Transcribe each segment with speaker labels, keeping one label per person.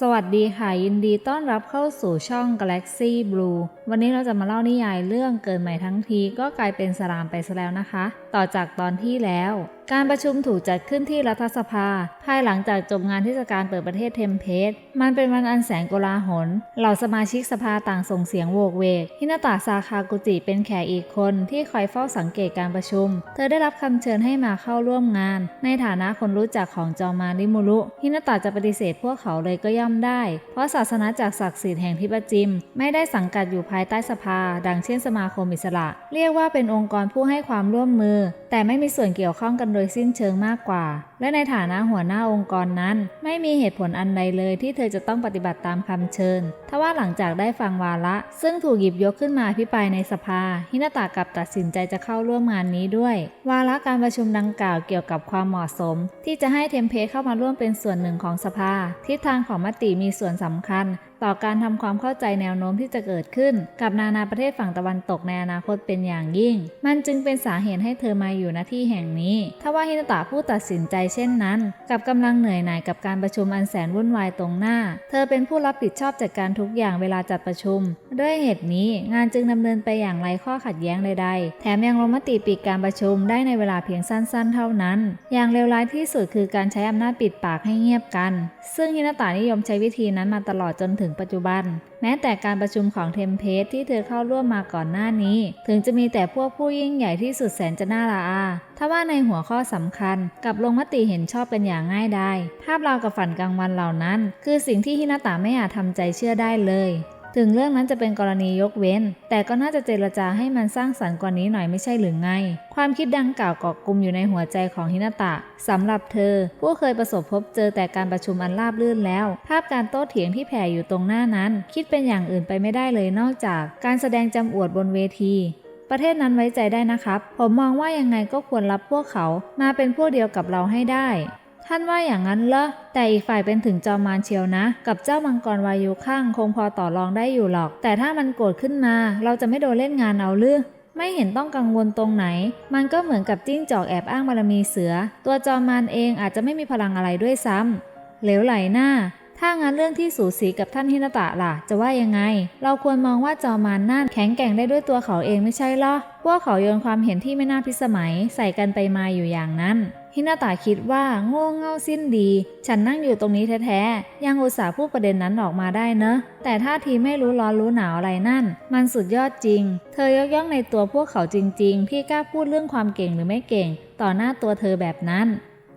Speaker 1: สวัสดีค่ะ ยินดีต้อนรับเข้าสู่ช่อง Galaxy Blue วันนี้เราจะมาเล่านิยายเรื่องเกินใหม่ทั้งทีก็กลายเป็นสรามไปซะแล้วนะคะ ต่อจากตอนที่แล้วการประชุมถูกจัดขึ้นที่รัฐสภา ภายหลังจากจบงานเทศกาลเปิดประเทศเทมเพสมันเป็นวันอันแสนโกลาหล เหล่าสมาชิกสภาต่างส่งเสียงโวกเวกฮินาตะซาคากุจิเป็นแขกอีกคนที่คอยเฝ้าสังเกตการประชุม เธอได้รับคำเชิญให้มาเข้าร่วมงาน ในฐานะคนรู้จักของจอมาริมุรุฮินาตะจะปฏิเสธพวกเขาเลยก็ย่อมได้ เพราะศาสนาจากศักดิ์สิทธิ์แห่งทิบจิม ไม่ได้สังกัดอยู่ภายใต้สภา ดังเช่นสมาคมอิสระ เรียกว่าเป็นองค์กรผู้ให้ความร่วมมือ แต่ไม่มีส่วนเกี่ยวข้องกันโดยสิ้นเชิงมากกว่า และในฐานะหัวหน้าองค์กรนั้น ไม่มีเหตุผลอันใดเลยที่เธอจะต้องปฏิบัติตามคำเชิญ ทว่าหลังจากได้ฟังวาระ ซึ่งถูกหยิบยกขึ้นมาพิปรายในสภา ฮินาตะกับตัดสินใจจะเข้าร่วมงานนี้ด้วย วาระการประชุมดังกล่าวเกี่ยวกับความเหมาะสม ที่จะให้เทมเพลเข้ามาร่วมเป็นส่วนหนึ่งของสภาทิศทางของมติมีส่วนสำคัญ ต่อการทำความเข้าใจแนวโน้มที่จะเกิดขึ้น กับนานาประเทศฝั่งตะวันตกในอนาคตเป็นอย่างยิ่ง มันจึงเป็นสาเหตุให้เธอมาอยู่ณที่แห่งนี้ถ้าว่าฮินตะผู้ตัดสินใจเช่นนั้น กับกำลังเหนื่อยหน่ายกับการประชุมอันแสนวุ่นวายตรงหน้า เธอเป็นผู้รับผิดชอบจัดการทุกอย่างเวลาจัดประชุม ด้วยเหตุนี้งานจึงดำเนินไปอย่างไรข้อขัดแย้งใดๆ แถมยังลงมติปิดการประชุมได้ในเวลาเพียงสั้น ๆ เท่านั้น อย่างเลวร้ายที่สุดคือการใช้อำนาจปิดปากให้เงียบกัน ซึ่งฮินาตะนิยมใช้วิธีนั้นมาตลอดจนถึงปัจจุบัน แม้แต่การประชุมของเทมเพสที่เธอเข้าร่วมมาก่อนหน้านี้ ถึงจะมีแต่พวกผู้ยิ่งใหญ่ที่สุดแสนจะน่าละอาทว่าในหัวข้อสำคัญกับลงมติเห็นชอบกันอย่างง่ายดายภาพเรากับฝันกลางวันเหล่านั้น คือสิ่งที่ฮินาตาไม่อาจทำใจเชื่อได้เลย ถึงเรื่องนั้นจะเป็นกรณียกเว้น แต่ก็น่าจะเจรจาให้มันสร้างสรรค์กว่านี้หน่อยไม่ใช่หรือไง ความคิดดังกล่าวเกาะกลุ่มอยู่ในหัวใจของฮินาตะสำหรับเธอ ผู้เคยประสบพบเจอแต่การประชุมอันราบรื่นแล้ว ภาพการโต้เถียงที่แผ่อยู่ตรงหน้านั้น คิดเป็นอย่างอื่นไปไม่ได้เลยนอกจาก การแสดงจำอวดบนเวทีประเทศนั้นไว้ใจได้นะครับ ผมมองว่ายังไงก็ควรรับพวกเขามาเป็นพวกเดียวกับเราให้ได้ ท่านว่าอย่างนั้นเหรอ แต่อีกฝ่ายเป็นถึงจอมมารเชียวนะ กับเจ้ามังกรวายุข้างคงพอต่อรองได้อยู่หรอก แต่ถ้ามันโกรธขึ้นมา เราจะไม่โดนเล่นงานเอาหรือไม่เห็นต้องกังวลตรงไหน มันก็เหมือนกับจิ้งจอกแอบอ้างบารมีเสือ ตัวจอมมารเองอาจจะไม่มีพลังอะไรด้วยซ้ำเหลวไหลหน้า ถ้างั้นเรื่องที่สูสีกับท่านฮินาตะล่ะ จะว่ายังไง เราควรมองว่าจอมานนั่นแข็งแกร่งได้ด้วยตัวเขาเองไม่ใช่หรอ พวกเขาโยนความเห็นที่ไม่น่าพิสมัยใส่กันไปมาอยู่อย่างนั้น ฮินาตาคิดว่าโง่เง่าสิ้นดี ฉันนั่งอยู่ตรงนี้แท้ๆ ยังอุตส่าห์พูดประเด็นนั้นออกมาได้เนอะแต่ท่าทีไม่รู้ร้อนรู้หนาวอะไรนั่น มันสุดยอดจริง เธอยกย่องในตัวพวกเขาจริง ๆ พี่กล้าพูดเรื่องความเก่งหรือไม่เก่ง ต่อหน้าตัวเธอแบบนั้น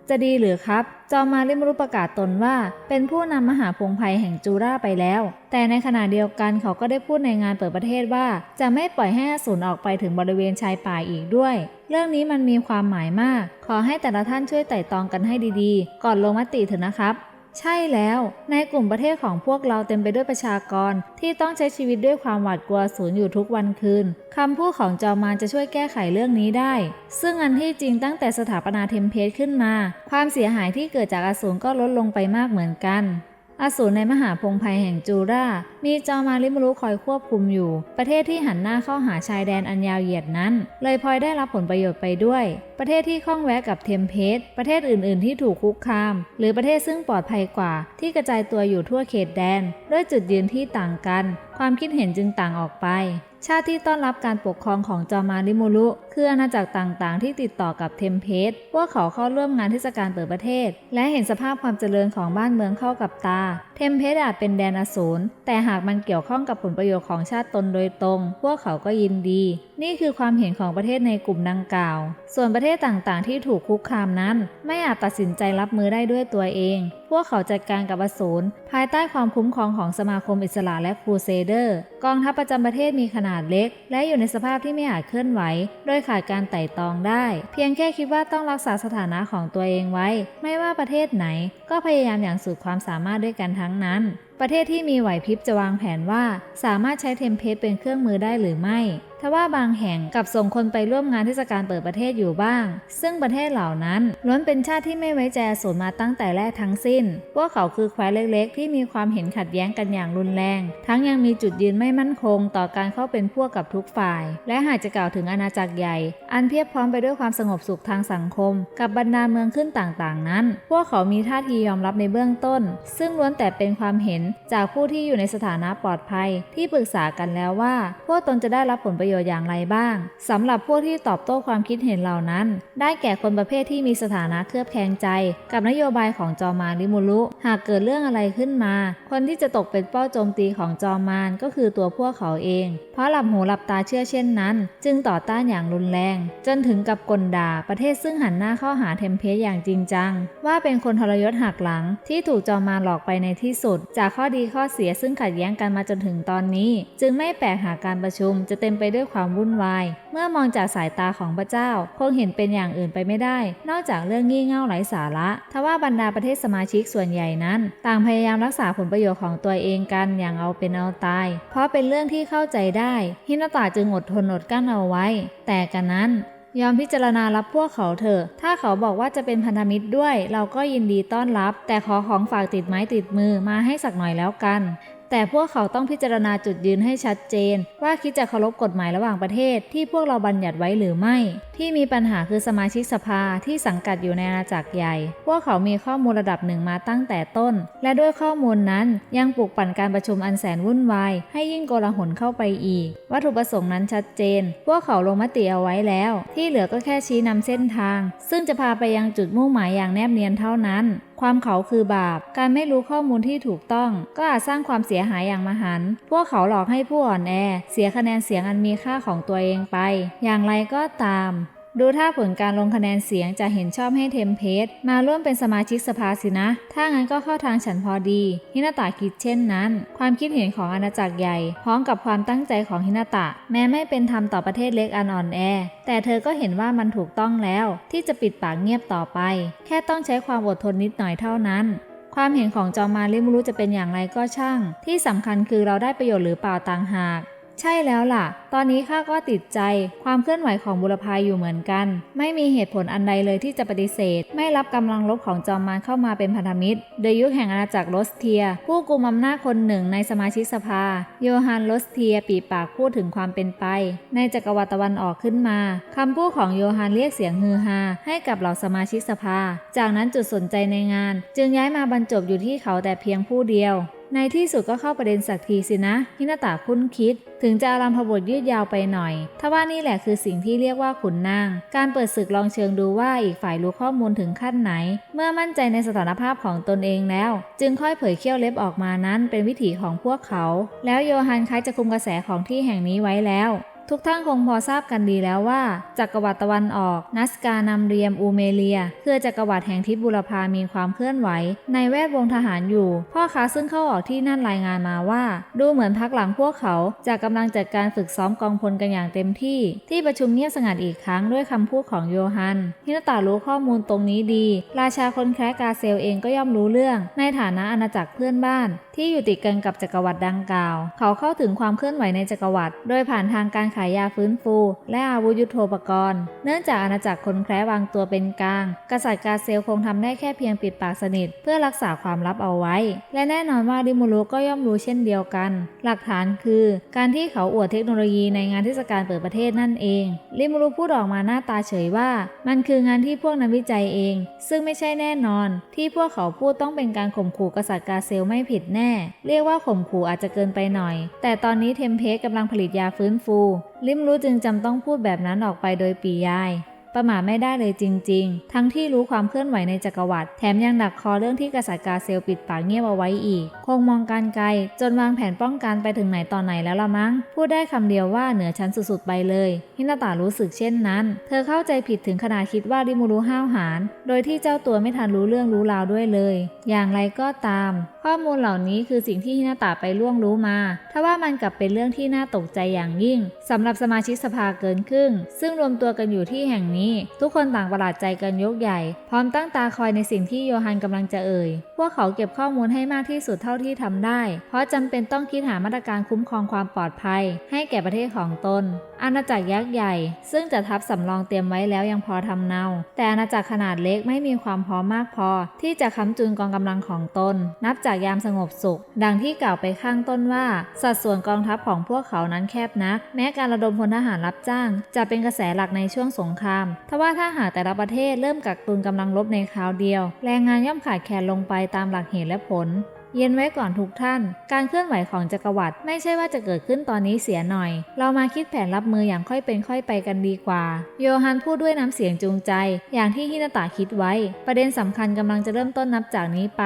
Speaker 1: จะดีหรือครับ จอมาริมรุประกาศตนว่า เป็นผู้นำมหาพงภัยแห่งจูราไปแล้ว แต่ในขณะเดียวกันเขาก็ได้พูดในงานเปิดประเทศว่า จะไม่ปล่อยให้อสูรออกไปถึงบริเวณชายป่าอีกด้วย เรื่องนี้มันมีความหมายมาก ขอให้แต่ละท่านช่วยไต่ตองกันให้ดีๆ ก่อนลงมติเถอะนะครับ ใช่แล้วในกลุ่มประเทศของพวกเราเต็มไปด้วยประชากร ที่ต้องใช้ชีวิตด้วยความหวาดกลัวสูญอยู่ทุกวันคืนคำพูดของจอมารจะช่วยแก้ไขเรื่องนี้ได้ ซึ่งอันที่จริงตั้งแต่สถาปนาเทมเพลตขึ้นมา ความเสียหายที่เกิดจากอสูรก็ลดลงไปมากเหมือนกันอสูรในมหาพงภัยแห่งจูรา มีจอมาริมรุคอยควบคุมอยู่ ประเทศที่หันหน้าเข้าหาชายแดนอันยาวเหยียดนั้น เลยพลอยได้รับผลประโยชน์ไปด้วย ประเทศที่ข้องแวะกับเทมเพสประเทศอื่น ๆ ที่ถูกคุกคาม หรือประเทศซึ่งปลอดภัยกว่า ที่กระจายตัวอยู่ทั่วเขตแดน ด้วยจุดยืนที่ต่างกัน ความคิดเห็นจึงต่างออกไป ชาติที่ต้อนรับการปกครองของจอมาริมูรุคืออาณาจักรต่าง ๆ ที่ติดต่อกับเทมเพสพวกเขาเข้าร่วมงานเทศกาลเปิดประเทศ และเห็นสภาพความเจริญของบ้านเมืองเข้ากับตา เทมเพสอาจเป็นแดนอสูรแต่หากมันเกี่ยวข้องกับผลประโยชน์ของชาติตนโดยตรง พวกเขาก็ยินดี นี่คือความเห็นของประเทศในกลุ่มดังกล่าว ส่วนประเทศต่างๆ ที่ถูกคุกคามนั้น ไม่อาจตัดสินใจรับมือได้ด้วยตัวเอง พวกเขาจัดการกับอสูรภายใต้ความคุ้มครองของสมาคมอิสระและครูเซเดอร์ กองทัพประจำประเทศมีขนาดเล็ก และอยู่ในสภาพที่ไม่อาจเคลื่อนไหว โดยขาดการไต่ตองได้ เพียงแค่คิดว่าต้องรักษาสถานะของตัวเองไว้ ไม่ว่าประเทศไหน ก็พยายามอย่างสุดความสามารถด้วยกันทั้งนั้นประเทศที่มีไหวพริบจะวางแผนว่า สามารถใช้เทมเพลตเป็นเครื่องมือได้หรือไม่ ทว่าบางแห่งกับส่งคนไปร่วมงานเทศกาลเปิดประเทศอยู่บ้าง ซึ่งประเทศเหล่านั้นล้วนเป็นชาติที่ไม่ไว้ใจอสูรมาตั้งแต่แรกทั้งสิ้นสิ้น พวกเขาคือแคว้นเล็กๆ ที่มีความเห็นขัดแย้งกันอย่างรุนแรง ทั้งยังมีจุดยืนไม่มั่นคงต่อการเข้าเป็นพวกกับทุกฝ่าย และหากจะกล่าวถึงอาณาจักรใหญ่ อันเพียบพร้อมไปด้วยความสงบสุขทางสังคม กับบรรดาเมืองขึ้นต่างๆ นั้น พวกเขามีท่าทียอมรับในเบื้องต้น ซึ่งล้วนแต่เป็นความเห็นจากผู้ที่อยู่ในสถานะปลอดภัย ที่ปรึกษากันแล้วว่า พวกตนจะได้รับผลประโยชน์อย่างไรบ้างสำหรับพวกที่ตอบโต้ความคิดเห็นเหล่านั้น ได้แก่คนประเภทที่มีสถานะเคลือบแคลงใจ กับนโยบายของจอมารลิมูรุหากเกิดเรื่องอะไรขึ้นมา คนที่จะตกเป็นเป้าโจมตีของจอมมารก็คือตัวพวกเขาเอง เพราะหลับหูหลับตาเชื่อเช่นนั้น จึงต่อต้านอย่างรุนแรง จนถึงกับกลด่าประเทศซึ่งหันหน้าเข้าหาเทมเพสอย่างจริงจัง ว่าเป็นคนทรยศหักหลัง ที่ถูกจอมมารหลอกไปในที่สุด จากข้อดีข้อเสียซึ่งขัดแย้งกันมาจนถึงตอนนี้ จึงไม่แปลกหากการประชุมจะเต็มไปด้วยความวุ่นวายเมื่อมองจากสายตาของพระเจ้า คงเห็นเป็นอย่างอื่นไปไม่ได้ นอกจากเรื่องงี่เง่าไร้สาระ ทว่าบรรดาประเทศสมาชิกส่วนใหญ่นั้น ต่างพยายามรักษาผลประโยชน์ของตัวเองกันอย่างเอาเป็นเอาตาย เพราะเป็นเรื่องที่เข้าใจได้ ฮินาตาจึงอดทนอดกลั้นเอาไว้ แต่กันนั้นยอมพิจารณารับพวกเขาเถอะ ถ้าเขาบอกว่าจะเป็นพันธมิตรด้วย เราก็ยินดีต้อนรับ แต่ขอของฝากติดไม้ติดมือมาให้สักหน่อยแล้วกัน แต่พวกเขาต้องพิจารณาจุดยืนให้ชัดเจน ว่าคิดจะเคารพกฎหมายระหว่างประเทศ ที่พวกเราบัญญัติไว้หรือไม่ ที่มีปัญหาคือสมาชิกสภาที่สังกัดอยู่ในอาณาจักรใหญ่ พวกเขามีข้อมูลระดับหนึ่งมาตั้งแต่ต้น และด้วยข้อมูลนั้นยังปลุกปั่นการประชุมอันแสนวุ่นวายให้ยิ่งโกลาหลเข้าไปอีก วัตถุประสงค์นั้นชัดเจน พวกเขาลงมติเอาไว้แล้ว ที่เหลือก็แค่ชี้นำเส้นทาง ซึ่งจะพาไปยังจุดมุ่งหมายอย่างแนบเนียนเท่านั้น ความเขาคือบาป การไม่รู้ข้อมูลที่ถูกต้อง ก็อาจสร้างความเสียหายอย่างมหันต์พวกเขาหลอกให้ผู้อ่อนแอ เสียคะแนนเสียงอันมีค่าของตัวเองไป อย่างไรก็ตาม ดูถ้าผลการลงคะแนนเสียงจะเห็นชอบให้เทมเพสมาร่วมเป็นสมาชิกสภาสินะ ถ้างั้นก็เข้าทางฉันพอดี ฮินาตะคิดเช่นนั้น ความคิดเห็นของอาณาจักรใหญ่ พร้อมกับความตั้งใจของฮินาตะ แม้ไม่เป็นธรรมต่อประเทศเล็กอันอ่อนแอ แต่เธอก็เห็นว่ามันถูกต้องแล้ว ที่จะปิดปากเงียบต่อไป แค่ต้องใช้ความอดทนนิดหน่อยเท่านั้นความเห็นของจอมมารลิมรู้จะเป็นอย่างไรก็ช่าง ที่สำคัญคือเราได้ประโยชน์หรือเปล่าต่างหาก ใช่แล้วล่ะ ตอนนี้ข้าก็ติดใจความเคลื่อนไหวของบุรพายอยู่เหมือนกัน ไม่มีเหตุผลอันใดเลยที่จะปฏิเสธ ไม่รับกำลังลบของจอมมารเข้ามาเป็นพันธมิตร โดยยุคแห่งอาณาจักรโรสเทีย ผู้กุมอำนาจคนหนึ่งในสมาชิกสภา โยฮันโรสเทียปีปากพูดถึงความเป็นไป ในจักรวรรดิตะวันออกขึ้นมาคำพูดของโยฮันเรียกเสียงฮือฮาให้กับเหล่าสมาชิกสภา จากนั้นจุดสนใจในงาน จึงย้ายมาบรรจบอยู่ที่เขาแต่เพียงผู้เดียว ในที่สุดก็เข้าประเด็นสักทีสินะฮินาตาคุ้นคิด ถึงจะอารามพบทยืดยาวไปหน่อยทว่านี่แหละคือสิ่งที่เรียกว่าขุนนาง การเปิดศึกลองเชิงดูว่าอีกฝ่ายรู้ข้อมูลถึงขั้นไหน เมื่อมั่นใจในสถานภาพของตนเองแล้ว จึงค่อยเผยเขี้ยวเล็บออกมานั้นเป็นวิถีของพวกเขา แล้วโยฮันคล้ายจะคุมกระแสของที่แห่งนี้ไว้แล้ว ทุกท่านคงพอทราบกันดีแล้วว่า จักรวรรดิตะวันออก นัสการนำเรียมอูเมเลียคือจักรวรรดิแห่งทิศบุรพามีความเคลื่อนไหว ในแวดวงทหารอยู่ พ่อค้าซึ่งเข้าออกที่นั่นรายงานมาว่า ดูเหมือนพักหลังพวกเขาจะกำลังจัดการฝึกซ้อมกองพลกันอย่างเต็มที่ ที่ประชุมเงียบสงัดอีกครั้งด้วยคำพูดของโยฮันฮินาตารู้ข้อมูลตรงนี้ดี ราชาคนแคระกาเซลเองก็ย่อมรู้เรื่องในฐานะอาณาจักรเพื่อนบ้าน ที่อยู่ติดกันกับจักรวรรดิดังกล่าว เขาเข้าถึงความเคลื่อนไหวในจักรวรรดิโดยผ่านทางการขายยาฟื้นฟู และอาวุธยุโทโธปกรณ์ เนื่องจากอาณาจักรคนแคระวางตัวเป็นกลาง กษัตริย์กาเซลคงทำได้แค่เพียงปิดปากสนิท เพื่อรักษาความลับเอาไว้ และแน่นอนว่าดิมูรุก็ย่อมรู้เช่นเดียวกัน หลักฐานคือ การที่เขาอวดเทคโนโลยีในงานเทศกาลเปิดประเทศนั่นเอง ริมูรุพูดออกมาหน้าตาเฉยว่า มันคืองานที่พวกนักวิจัยเอง ซึ่งไม่ใช่แน่นอน ที่พวกเขาพูดต้องเป็นการข่มขู่กษัตริย์กาเซลไม่ผิดแน่ เรียกว่าข่มขู่อาจจะเกินไปหน่อย แต่ตอนนี้เทมเพสกำลังผลิตยาฟื้นฟู ลิมรู้จึงจำต้องพูดแบบนั้นออกไปโดยปียาย ประมาทไม่ได้เลยจริง ๆ ทั้งที่รู้ความเคลื่อนไหวในจักรวรรดิแถมยังดักคอเรื่องที่กษัตริย์กาเซลปิดปากเงียบเอาไว้อีก คงมองการไกล จนวางแผนป้องกันไปถึงไหนตอนไหนแล้วละมั้ง พูดได้คำเดียวว่าเหนือชั้นสุดๆไปเลยฮินาตารู้สึกเช่นนั้น เธอเข้าใจผิดถึงขนาดคิดว่าริมูรุห้าวหาญโดยที่เจ้าตัวไม่ทันรู้เรื่องรู้ราวด้วยเลย อย่างไรก็ตาม ข้อมูลเหล่านี้คือสิ่งที่ฮินาตาไปล่วงรู้มาทว่ามันกลับเป็นเรื่องที่น่าตกใจอย่างยิ่งสำหรับสมาชิกสภาเกินครึ่ง ซึ่งรวมตัวกันอยู่ที่แห่งนี้ทุกคนต่างประหลาดใจกันยกใหญ่ พร้อมตั้งตาคอยในสิ่งที่โยฮันกำลังจะเอ่ย พวกเขาเก็บข้อมูลให้มากที่สุดเท่าที่ทำได้ เพราะจำเป็นต้องคิดหามาตรการคุ้มครองความปลอดภัย ให้แก่ประเทศของตน อาณาจักรยักษ์ใหญ่ ซึ่งจะทับสำรองเตรียมไว้แล้วยังพอทำเนา แต่อาณาจักรขนาดเล็กไม่มีความพร้อมมากพอ ที่จะค้ำจุนกองกำลังของตน นับจากยามสงบสุข ดังที่กล่าวไปข้างต้นว่า สัดส่วนกองทัพของพวกเขานั้นแคบนัก แม้การระดมพลทหารรับจ้าง จะเป็นกระแสหลักในช่วงสงครามทว่าถ้าหากแต่ละประเทศเริ่มกักตุนกำลังรบในคราวเดียว แรงงานย่อมขาดแคลนลงไปตามหลักเหตุและผลเย็นไว้ก่อนทุกท่าน การเคลื่อนไหวของจักรวรรดิไม่ใช่ว่าจะเกิดขึ้นตอนนี้เสียหน่อย เรามาคิดแผนรับมืออย่างค่อยเป็นค่อยไปกันดีกว่า โยฮันพูดด้วยน้ำเสียงจูงใจ อย่างที่ฮินาตะคิดไว้ ประเด็นสำคัญกำลังจะเริ่มต้นนับจากนี้ไป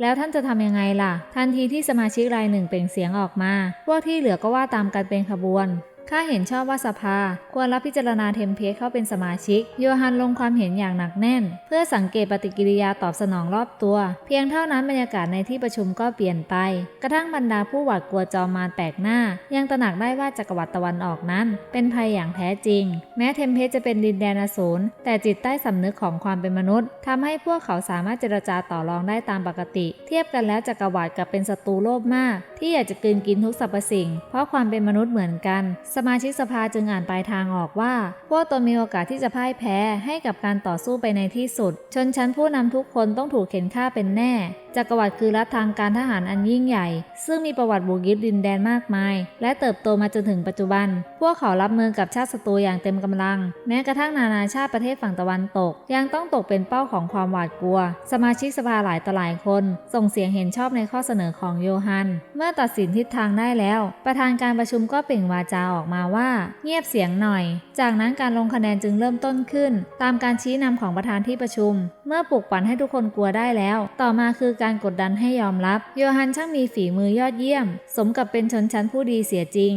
Speaker 1: แล้วท่านจะทำยังไงล่ะ ทันทีที่สมาชิกรายหนึ่งเปล่งเสียงออกมา พวกที่เหลือก็ว่าตามกันเป็นขบวน ข้าเห็นชอบว่าสภา ควรรับพิจารณาเทมเพลตเข้าเป็นสมาชิก โยฮันลงความเห็นอย่างหนักแน่น เพื่อสังเกตปฏิกิริยาตอบสนองรอบตัว เพียงเท่านั้นบรรยากาศในที่ประชุมก็เปลี่ยนไป กระทั่งบรรดาผู้หวาดกลัวจอมมารแปลกหน้า ยังตระหนักได้ว่าจักรวรรดิตะวันออกนั้น เป็นภัยอย่างแท้จริง แม้เทมเพลตจะเป็นดินแดนอสูรแต่จิตใต้สำนึกของความเป็นมนุษย์ทำให้พวกเขาสามารถเจรจาต่อรองได้ตามปกติ เทียบกันแล้วจักรวรรดิกับเป็นศัตรูโลภมาก ที่อยากจะกลืนกินทุกสรรพสิ่ง เพราะความเป็นมนุษย์เหมือนกันสมาชิกสภาจึงอ่านปลายทางออกว่า พวกตนมีโอกาสที่จะพ่ายแพ้ให้กับการต่อสู้ไปในที่สุด ชนชั้นผู้นำทุกคนต้องถูกเข็นฆ่าเป็นแน่ จักรวรรดิคือรัฐทางการทหารอันยิ่งใหญ่ ซึ่งมีประวัติบุกยึดดินแดนมากมาย และเติบโตมาจนถึงปัจจุบัน พวกเขารับมือกับชาติศัตรูอย่างเต็มกำลัง แม้กระทั่งนานาชาติประเทศฝั่งตะวันตก ยังต้องตกเป็นเป้าของความหวาดกลัว สมาชิกสภาหลายต่อหลายคน ส่งเสียงเห็นชอบในข้อเสนอของโยฮัน เมื่อตัดสินทิศทางได้แล้ว ประธานการประชุมก็เปล่งวาจาออกมาว่า เงียบเสียงหน่อย จากนั้นการลงคะแนนจึงเริ่มต้นขึ้น ตามการชี้นำของประธานที่ประชุม เมื่อปลุกปั่นให้ทุกคนกลัวได้แล้ว ต่อมาคือการกดดันให้ยอมรับ โยฮันช่างมีฝีมือยอดเยี่ยม สมกับเป็นชนชั้นผู้ดีเสียจริง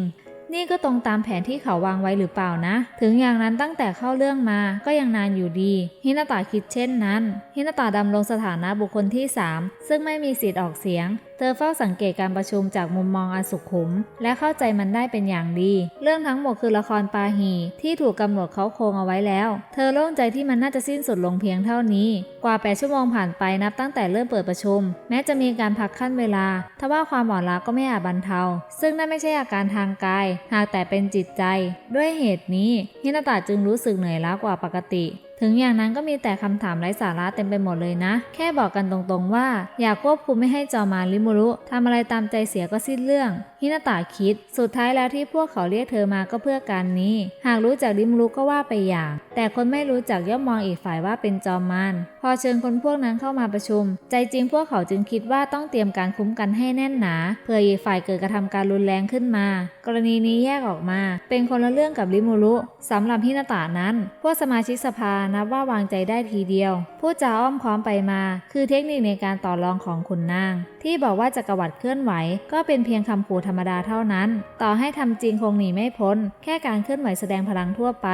Speaker 1: นี่ก็ตรงตามแผนที่เขาวางไว้หรือเปล่านะ ถึงอย่างนั้นตั้งแต่เข้าเรื่องมาก็ยังนานอยู่ดี ฮินาตาคิดเช่นนั้น ฮินาตาดำรงสถานะบุคคลที่ 3 ซึ่งไม่มีสิทธิ์ออกเสียง เธอเฝ้าสังเกตการประชุมจากมุมมองอันสุขุม และเข้าใจมันได้เป็นอย่างดี เรื่องทั้งหมดคือละครปาหีที่ถูกกำหนดเขาโครงเอาไว้แล้ว เธอโล่งใจที่มันน่าจะสิ้นสุดลงเพียงเท่านี้ กว่า 8 ชั่วโมงผ่านไปนับตั้งแต่เริ่มเปิดประชุม แม้จะมีการพักขั้นเวลา ทว่าความหวาดล้าก็ไม่อาจบรรเทา ซึ่งนั่นไม่ใช่อาการทางกาย หากแต่เป็นจิตใจ ด้วยเหตุนี้ฮินาตาจึงรู้สึกเหนื่อยล้ากว่าปกติ ถึงอย่างนั้นก็มีแต่คำถามไร้สาระเต็มไปหมดเลยนะ แค่บอกกันตรงๆว่า อยากควบคุมไม่ให้จอมาริมุรุทำอะไรตามใจเสียก็สิ้นเรื่องฮินาตาคิด สุดท้ายแล้วที่พวกเขาเรียกเธอมาก็เพื่อการนี้ หากรู้จักริมุรุก็ว่าไปอย่าง แต่คนไม่รู้จักย่อมมองอีกฝ่ายว่าเป็นจอมมานพอเชิญคนพวกนั้นเข้ามาประชุม ใจจริงพวกเขาจึงคิดว่าต้องเตรียมการคุ้มกันให้แน่นหนาเผื่ออีกฝ่ายเกิดกระทำการรุนแรงขึ้นมา กรณีนี้แยกออกมา เป็นคนละเรื่องกับริมุรุสำหรับฮินาตานั้น พวกสมาชิกสภานับว่าวางใจได้ทีเดียว ผู้จาอ้อมค้อมไปมา คือเทคนิคในการต่อรองของขุนนาง ที่บอกว่าจักรวรรดิเคลื่อนไหว ก็เป็นเพียงคำขู่ธรรมดาเท่านั้น ต่อให้ทำจริงคงหนีไม่พ้น แค่การเคลื่อนไหวแสดงพลังทั่วไป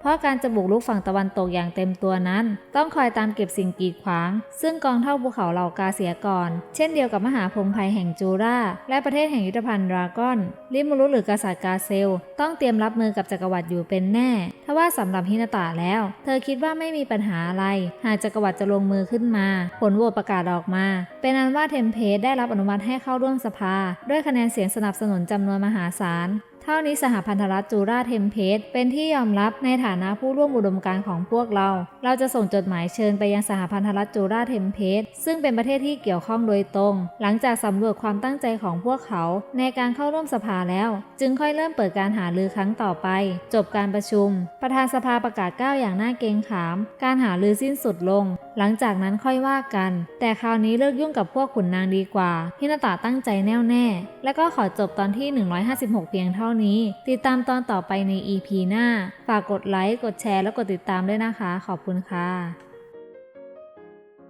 Speaker 1: เพราะการจะบุกรุกฝั่งตะวันตกอย่างเต็มตัวนั้น ต้องคอยตามเก็บสิ่งกีดขวาง ซึ่งกองเท่าภูเขาเหล่ากาเสียก่อน เช่นเดียวกับมหาพงภัยแห่งจูราและประเทศแห่งยุทธภัณฑ์ดราก้อน ลิมูรุหรือกษัตริย์กาเซล ต้องเตรียมรับมือกับจักรวรรดิอยู่เป็นแน่ทว่าสำหรับฮินาตะแล้ว เธอคิดว่าไม่มีปัญหาอะไร หากจักรวรรดิจะลงมือขึ้นมา ผลโหวตประกาศออกมา เป็นอันว่าเทมเพสได้รับอนุมัติให้เข้าร่วมสภา ด้วยคะแนนเสียงสนับสนุนจำนวนมหาศาล เท่านี้สหพันธรัฐจูราเทมเพสเป็นที่ยอมรับในฐานะผู้ร่วมอุดมการณ์ของพวกเรา เราจะส่งจดหมายเชิญไปยังสหพันธรัฐจูราเทมเพสซึ่งเป็นประเทศที่เกี่ยวข้องโดยตรง หลังจากสำรวจความตั้งใจของพวกเขา ในการเข้าร่วมสภาแล้ว จึงค่อยเริ่มเปิดการหารือครั้งต่อไป จบการประชุม ประธานสภาประกาศก้าวอย่างน่าเกรงขาม การหารือสิ้นสุดลงหลังจากนั้นค่อยว่ากัน แต่คราวนี้เลิกยุ่งกับพวกขุนนางดีกว่าฮินาตะตั้งใจแน่วแน่ และก็ขอจบตอนที่ 156 เพียงเท่านี้ ติดตามตอนต่อไปใน EP หน้า ฝากกดไลค์ กดแชร์ และกดติดตามด้วยนะคะ ขอบคุณค่ะ